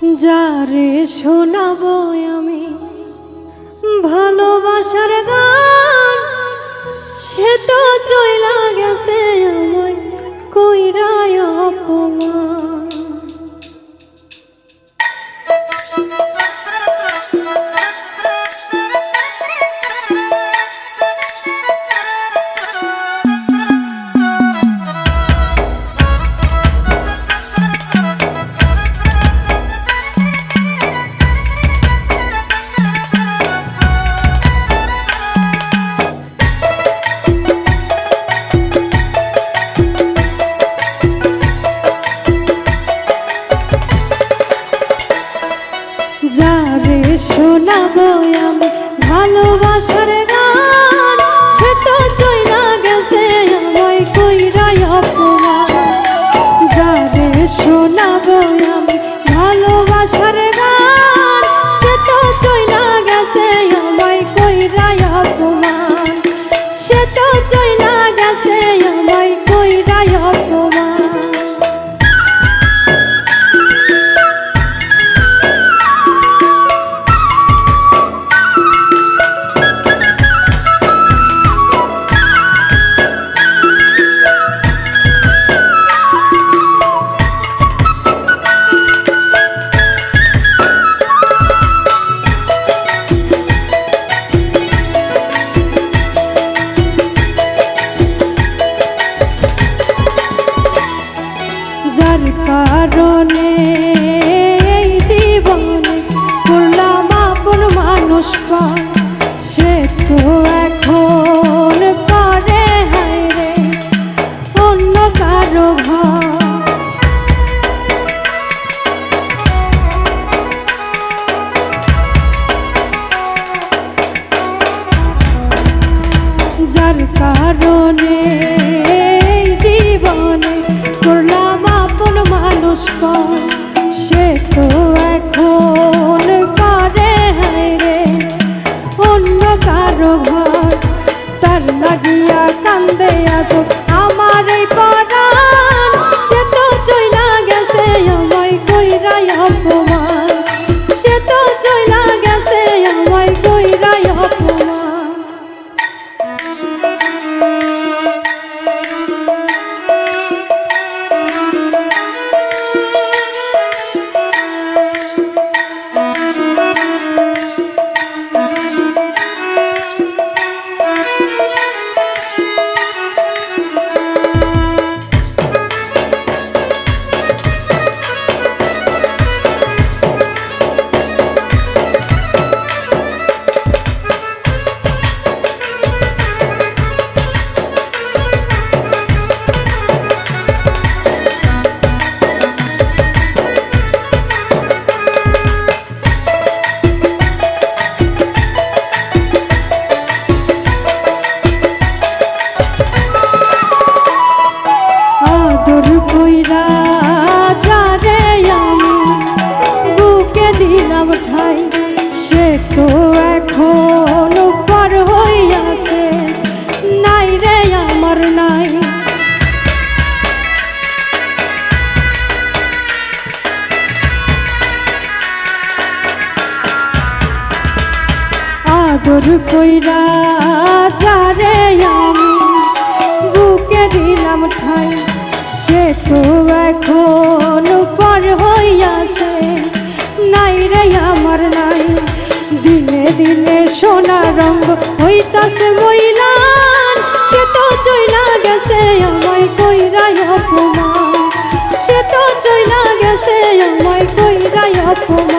যারে শোনাবো আমি ভালোবাসার গান সে তো চইলা গেছে আমায় কইরায় আমি ভালোবাসার কারণে জীবনে আদর কইরা যারে আমি। বুকে দিলাম ঠাই, সে তো এখন পর হইয়াছে। নাই রে আমার নাই। আদর কইরা যারে আমি। বুকে দিলাম ঠাই সে তো এখন পর হইয়াছে। নাই রে আমার নাই। দিনে দিনে সোনা রঙ হইতাছে মইলান সে তো চইলা গেছে আমায় কইরাই অপমান। সে তো চইলা গেছে আমায় কইরাই অপমান।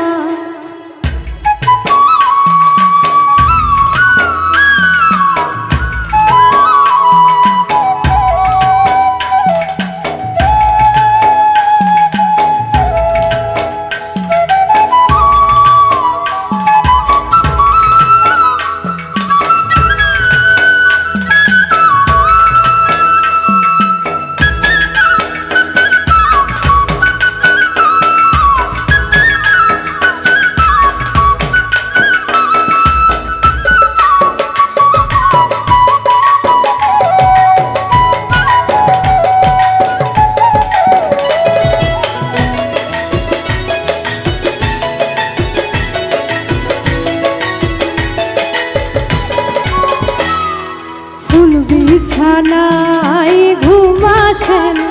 বিছানায় ঘুম আসে না,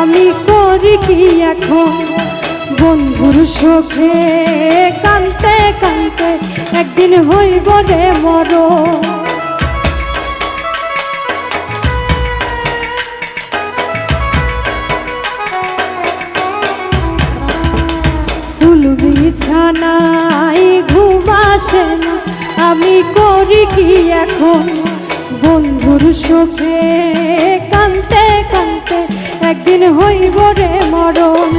আমি করি কি এখন? বন্ধুর শোকে কানতে কানতে একদিন হইব রে মরণ। ফুল বিছানায় ঘুম আসে না আমি করি কি এখন? বন্ধুর সুখে কানতে কানতে একদিন হইব রে মরণ।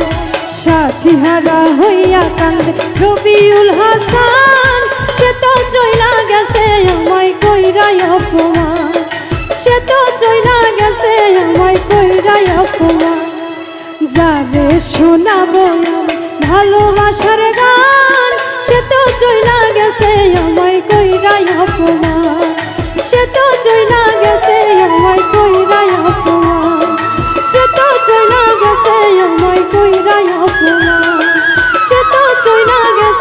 সাথী হারা হইয়া কান্দে রবিউল হাসান, সে তো চইলা গেছে আমায় কইরাই অপমান। সে তো চইলা গেছে আমায় কইরাই অপমান। যাবে শোনাবো ভালোবাসার গান, সে তো চইলা গেছে আমায় কইরাই গেছে আমায় কইরাই অপমান সে তো চইলা গেছে।